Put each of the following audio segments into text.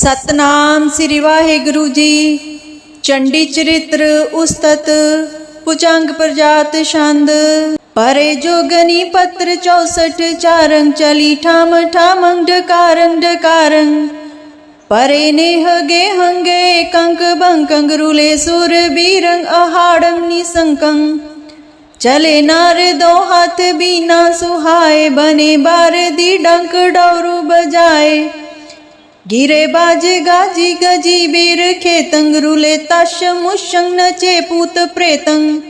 ਸਤਨਾਮ ਸ੍ਰੀ ਵਾਹਿਗੁਰੂ ਜੀ ਚੰਡੀ ਚਰਿਤ੍ਰ ਉਸਤਤ ਪੁਚੰਗ ਪ੍ਰਜਾਤ ਛੰਦ ਪਰੇ ਜੋਗਨੀ ਪੱਤਰ 64 ਚਾਰੰਗ ਚਲੀ ਠਾਮ ਠਾਮੰਗ ਢਕਾਰੰਗ ਢਕਾਰੰਗ ਪਰੇ ਨੇਹ ਗੇ ਹੰਗੇ ਕੰਕ ਬੰਕੰਗ ਰੁਲੇ ਸੁਰ ਬੀਰੰਗ ਅਹਾੜੰ ਨਿਸੰਕੰ ਚਲੇ ਨਾਰ ਦੋ ਹੱਥ ਬੀਨਾ ਸੁਹਾਏ ਬਨੇ ਬਾਰ ਦੀ ਡੰਕ ਡੌਰੂ ਬਜਾਏ गिरे बाजे गाजी गजी बीर खेतंग रुले तश मुशंग, नचे पूत प्रेतंग।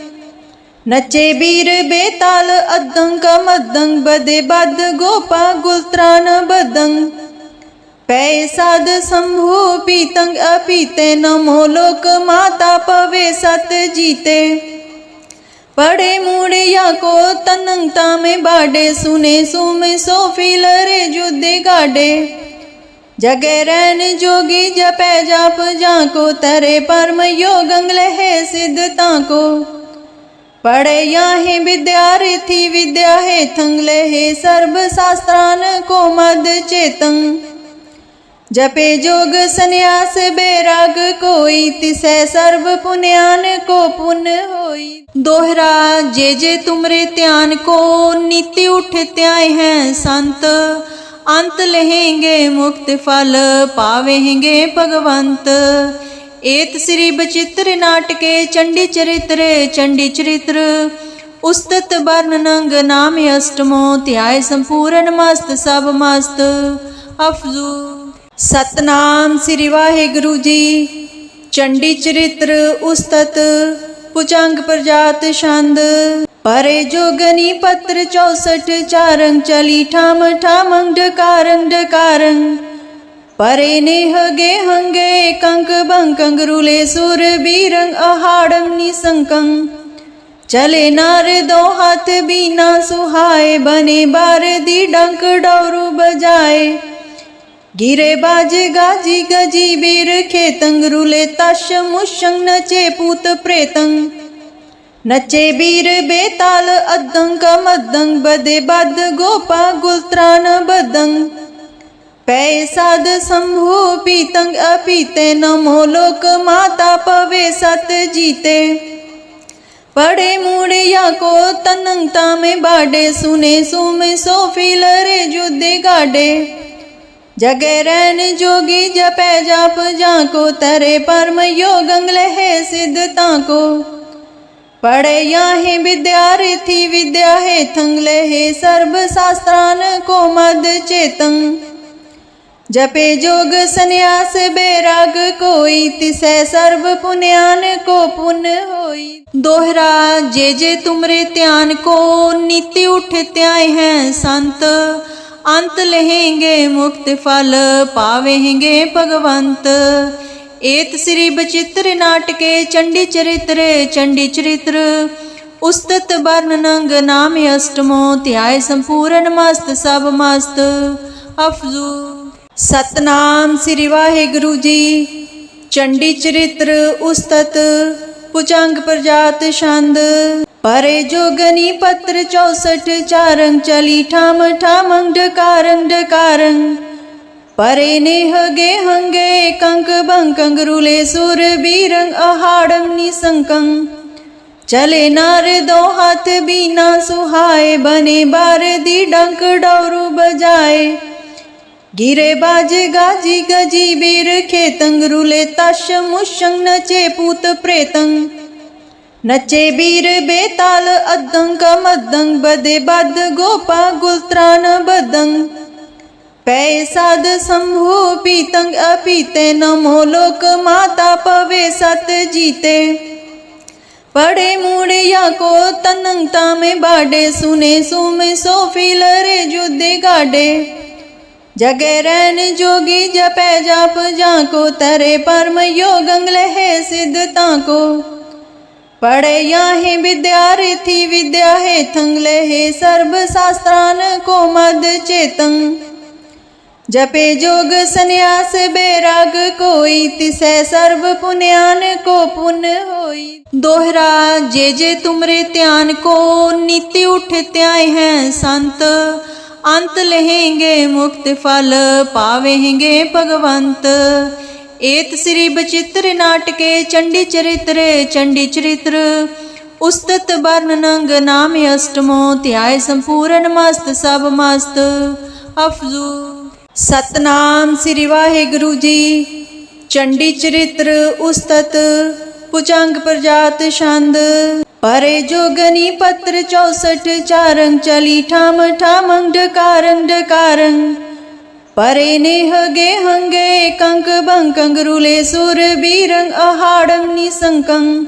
नचे बीर बेताल अद्दंग कमद्दंग बदे बद गोपा गुलत्रान बदंग। पै साध शंभु पीतंग, अपीते नमो लोक माता पवे सत जीते। पड़े मुड़िया को तनंगता में बाडे सुने सुमे सोफिल रे जुदे गाडे जगे रैन जोगी जपै जाप, जाको तरे परम योगंग लहे सिद्धता को पढ़े याहे विद्यार्थी विद्या है थंग लहे सर्व शास्त्रान को मद चेतंग जपे जोग संन्यास बैराग कोई, तिसे सर्व पुण्यान को पुन होई। दोहरा, जे जे तुमरे त्यान को नित्य उठ त्याय हैं संत। अंत लहेंगे मुक्त फल पावेंगे भगवंत एत श्री बचित्र नाटके चंडी चरित्र चंडी चरित्र उस्तत वर्णनंग नाम अष्टमो त्याय संपूर्ण मस्त सब मस्त अफजू सतनाम श्री वाहिगुरु जी चंडी चरित्र उस्तत पुचंग प्रजात छंद परे जोगनी पत्र चौसठ चारंग चली ठाम ठामंग ढकारंग ढकारंग परे नेह गे हंगे कंक बंकंग रुले सुर बीरंग अहाड़ंग निसंकंग चले नार दो हाथ बीना सुहाए बने बार दी डंक डौरू बजाए गिरे बाजे गाजी गजी बीर खेतंग रुले तश मुशंग नचे पूत प्रेतंग नचे बीर बेताल अद्दंग कमद्दंग बदे बद गोपा गुलत्रान बदंग। पै साध शंभु पीतंग, अपीते नमो लोक माता पवे सत जीते। पड़े मुड़िया को तनंगता में बाडे सुने सुमे सोफिल रे जुदे गाडे जगे रैन जोगी जपै जाप जाको, तरे परम योगंग लहे सिद्धता को पढ़े याहे विद्यार्थी विद्या है थंग लहे सर्व शास्त्रान को मद चेतंग। जपे जोग संन्यास बैराग कोई, तिसे सर्व पुण्यान को पुन होई। दोहरा, जे जे तुमरे त्यान को नीति उठ त्याय हैं संत। अंत लहेंगे मुक्त फल, पावेंगे भगवंत। एत श्री बचित्र नाटके चंडी चरित्र चंडी चरित्र उस्तत वर्णनंग नाम अष्टमो त्याय संपूर्ण मस्त सब मस्त अफजू सतनाम श्री वाहिगुरु जी चंडी चरित्र उस्तत पुचंग प्रजात छंद परे जोगनी पत्र चौसठ चारंग चली ठाम ठामंग ढकारंग ढकारंग परे नेह गे हंगे कंक बंकंग रुले सुर बीरंग अहाड़ंग निसंकंग चले नार दो हाथ बीना सुहाए बने बार दी डंक डौरू बजाए गिरे बाजे गाजी गजी बीर खेतंग रुले तश मुशंग नचे पूत प्रेतंग नचे बीर बेताल अद्दंग कमद्दंग बदे बद गोपा गुलत्रान बदंग पै साध पीतंग अपीते, नमो लोक माता पवे, सत जीते। पड़े मुड़िया को तनंगता में बाडे सुने सुमे सोफिल रे जुदे गाडे जगे रैन जोगी जपै जाप जाको, तरे परम योगंग लहे सिद्धता को पढ़े याहे विद्यार्थी विद्या हे थंग लहे सर्व शास्त्रान को मद चेतंग। जपे जोग संन्यास बैराग कोई, तिसे सर्व पुण्यान को पुन होई। दोहरा, जे जे तुमरे त्यान को नित्य उठ त्याय हैं संत। अंत लहेंगे मुक्त फल, पावेंगे भगवंत। एत श्री बचित्र नाटके, चंडी चरित्र चंडी चरित्र। उस्तत वर्ण नंग नाम अष्टमो ध्याय संपूर्ण मस्त, सब मस्त। अफजू। सतनाम श्री वाहिगुरु जी चंडी चरित्र उस्तत पुचंग प्रजात छंद। परे जोगनी पत्र चौसठ, चारंग चली ठाम ठामंग डकारंग डकारंग। परे नेह गे हंगे कंक बंकंग रुले सुर बीरंग अहाड़ंग निसंकंग।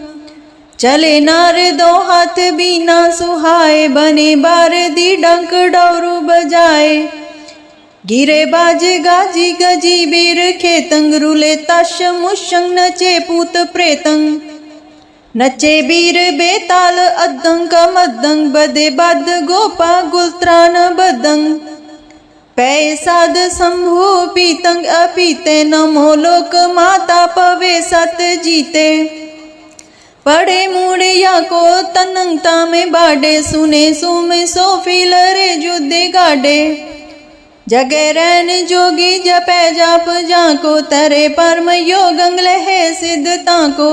चले नार दो हाथ बीना सुहाए, बने बार दी डंक डौरू बजाए। गिरे बाज गाजी गजी बीर खेतंग रुले तश मुशंग नचे पूत प्रेतंग। नचे बीर बेताल अदंग कमदंग बदे बद गोपा गुलत्रान बदंग। पै साध शंभु पीतंग अपीते नमो लोक माता पवे सत जीते। पड़े मुड़िया को तनंगता में बाडे सुने सुम सोफिल रे जुदे गाडे जगे रैन जोगी जपै जाप, जाको तरे परम योगंग लहे सिद्धता को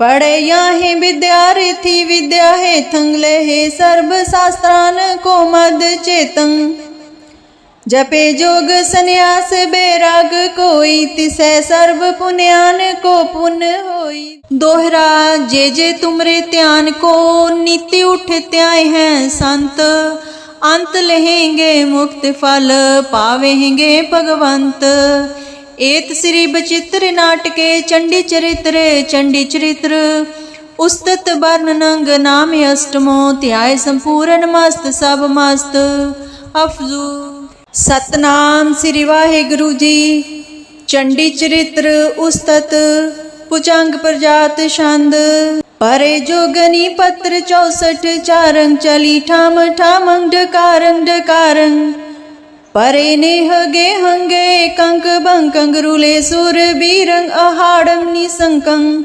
पढ़े याहे विद्यार्थी विद्या है थंग लहे सर्व शास्त्रान को मद चेतंग जपे जोग संन्यास बैराग कोई, तिसे सर्व पुण्यान को पुन होई। दोहरा, जे जे तुमरे ध्यान को नित्य उठत्याय हैं, संत। अंत लहेंगे मुक्त फल पावेंगे भगवंत एत श्री बचित्र नाटके चंडी चरित्र चंडी चरित्र उस्तत वर्ण नंग नाम अष्टमो ध्याय संपूर्ण मस्त सब मस्त अफजू सतनाम श्री वाहिगुरु जी चंडी चरित्र उस्तत पुचंग प्रजात छंद परे जोगनी पत्र चौसठ चारंग चली ठाम ठामंग डकारंग डकारंग परे नेह गे हंगे कंक बंकंग रुले सुर बीरंग अहाड़ंग निसंकंग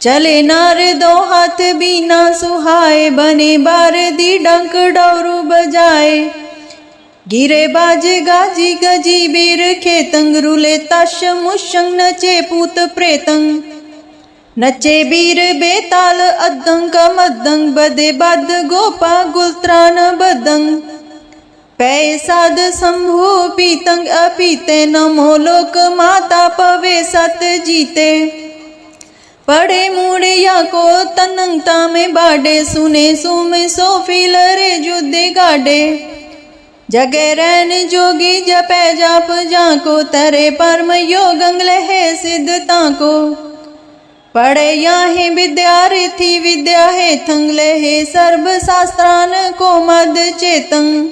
चले नार दो हाथ बीना सुहाए बने बार दी डंक डौरू बजाए गिरे बाज गाजी गजी बीर खेतंग रुले तश मुशंग नचे पूत प्रेतंग नचे बीर बेताल अदंग कमदंग बदे बद गोपा गुलत्रान बदंग। पै साध शंभु पीतंग, अपीते नमो लोक माता पवे सत जीते। पड़े मुड़िया को तनंगता में बाडे सुने सुम सोफिल रे जुदे गाडे जगे रैन जोगी जपै जाप जाको, तरे परम योगंग लहे सिद्धता को पढ़े याहे विद्यार्थी विद्या है थंग लहे सर्व शास्त्रान को मद चेतंग।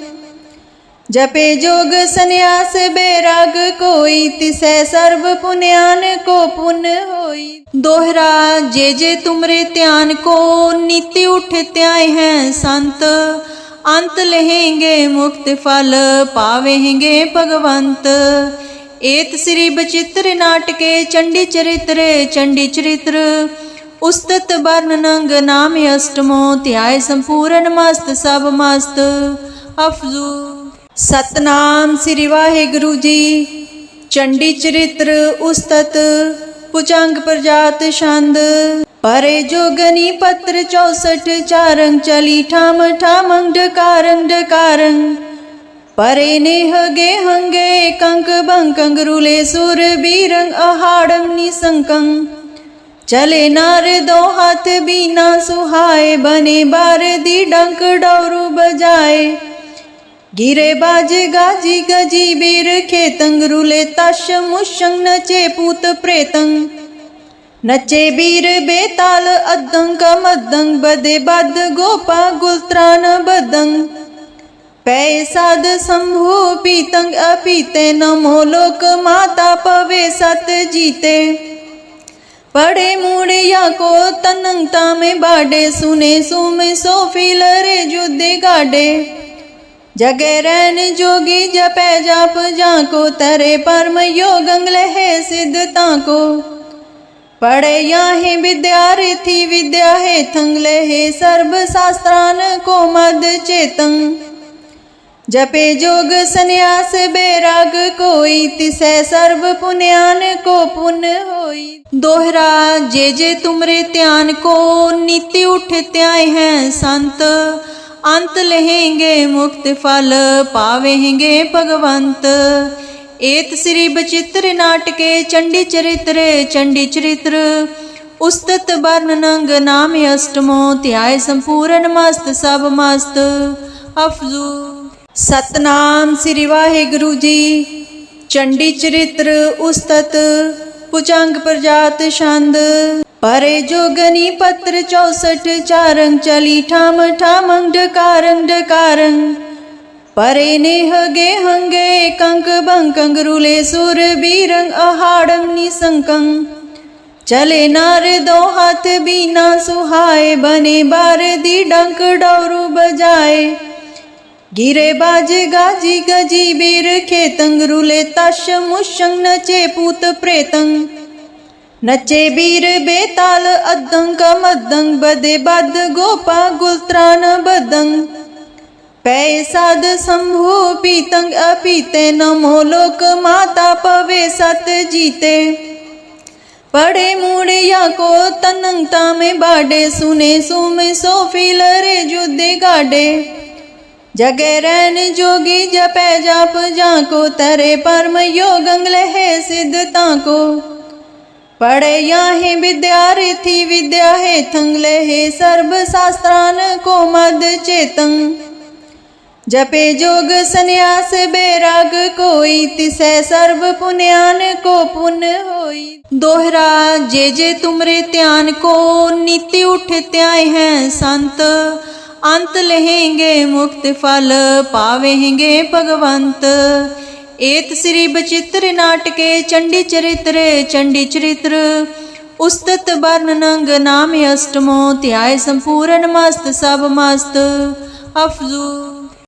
जपे जोग संन्यास बैराग कोई, तिसे सर्व पुण्यान को पुन होई। दोहरा, जे जे तुमरे त्यान को नित्य उठत्याय हैं संत। अंत लहेंगे मुक्त फल, पावेंगे भगवंत। एत श्री बचित्र नाटके चंडी चरित्र चंडी चरित्र उस्तत वर्ण नंग नाम अष्टमो ध्याय संपूर्ण मस्त सब मस्त अफजू सतनाम श्री वाहिगुरु जी चंडी चरित्र उस्तत पुचंग प्रजात छंद परे जोगनी पत्र चौसठ चारंग चली ठाम ठामंग डकारंग डकारंग परे नेह गे हंगे कंक बंकंग रुले सुर बीरंग अहाड़ंग निसंकंग चले नार दो हाथ बीना सुहाए बने बार दी डंक डौरू बजाए गिरे बाज गाजी गजी बीर खेतंग रुले तश मुशंग नचे पूत प्रेतंग नचे बीर बेताल अदंग कमदंग बदे बद गोपा गुलत्रान बदंग पै साध शंभु पीतंग अपीते नमो लोक माता पवे सत जीते। पड़े मुड़िया को तनंगता में बाडे सुने सुम सोफिल रे जुदे गाडे जगे रैन जोगी जपै जाप जाको, तरे परम योगंग लहे सिद्धता को पढ़े याहे विद्यार्थी विद्या है थंग लहे सर्व शास्त्रान को मद चेतंग। जपे जोग संन्यास बैराग कोई तिसै सर्व पुण्यान को पुण्य होई दोहरा जे जे तुमरे ध्यान को नीति उठ त्याय हैं संत अंत लहेंगे मुक्त फल पावेंगे भगवंत एत श्री बचित्र नाटके चंडी चरित्र चंडी चरित्र उस्तत बर्ण नंग नाम अष्टमो त्याय संपूर्ण मस्त सब मस्त अफजू ਸਤਨਾਮ ਸ੍ਰੀ ਵਾਹਿਗੁਰੂ ਜੀ ਚੰਡੀ ਚਰਿਤ੍ਰ ਉਸਤਤ ਪੁਜੰਗ ਪ੍ਰਜਾਤ ਛੰਦ ਪਰੇ ਜੋਗਨੀ ਪੱਤਰ 64 ਚਾਰੰਗ ਚਲੀ ਠਾਮ ਠਾਮੰਗ ਢਕਾਰੰਗ ਢਕਾਰੰਗ ਪਰੇ ਨੇਹ ਗੇ ਹੰਗੇ ਕੰਕ ਬੰਕੰਗ ਰੁਲੇ ਸੁਰ ਬੀਰੰਗ ਅਹਾੜੰ ਨਿਸੰਕੰ ਚਲੇ ਨਾਰ ਦੋ ਹੱਥ ਬੀਨਾ ਸੁਹਾਏ ਬਨੇ ਬਾਰ ਦੀ ਡੰਕ ਡੌਰੂ ਬਜਾਏ गिरे बाज गाजी गजी बीर खेतंग रुले तश मुशंग नचे पूत प्रेतंग। नचे बीर बेताल अदंग कमदंग बदे बद गोपा गुलत्रान बदंग। पै साध शंभु पीतंग, अपीते नमो लोक माता पवे सत जीते। पड़े मूड़िया को तनंगता में बाडे सुने सुमे सोफिल रे जुदे गाडे जगे रैन जोगी जपै जाप जाको, तरे परम योगंग लहे सिद्धता को पढ़े याहे विद्यार्थी विद्या है थंग लहे सर्व शास्त्रान को मद चेतंग जपे जोग संन्यास बैराग कोई, तिसै सर्व पुण्यान को पुण्य होई। दोहरा, जे जे तुमरे त्यान को, नित्य उठ त्याय हैं संत। अंत लहेंगे मुक्त फल पावेंगे भगवंत एत श्री बचित्र नाटके चंडी चरित्र चंडी चरित्र उस्तत वर्णनंग नाम अष्टमो ध्याय संपूर्ण मस्त सब मस्त अफजू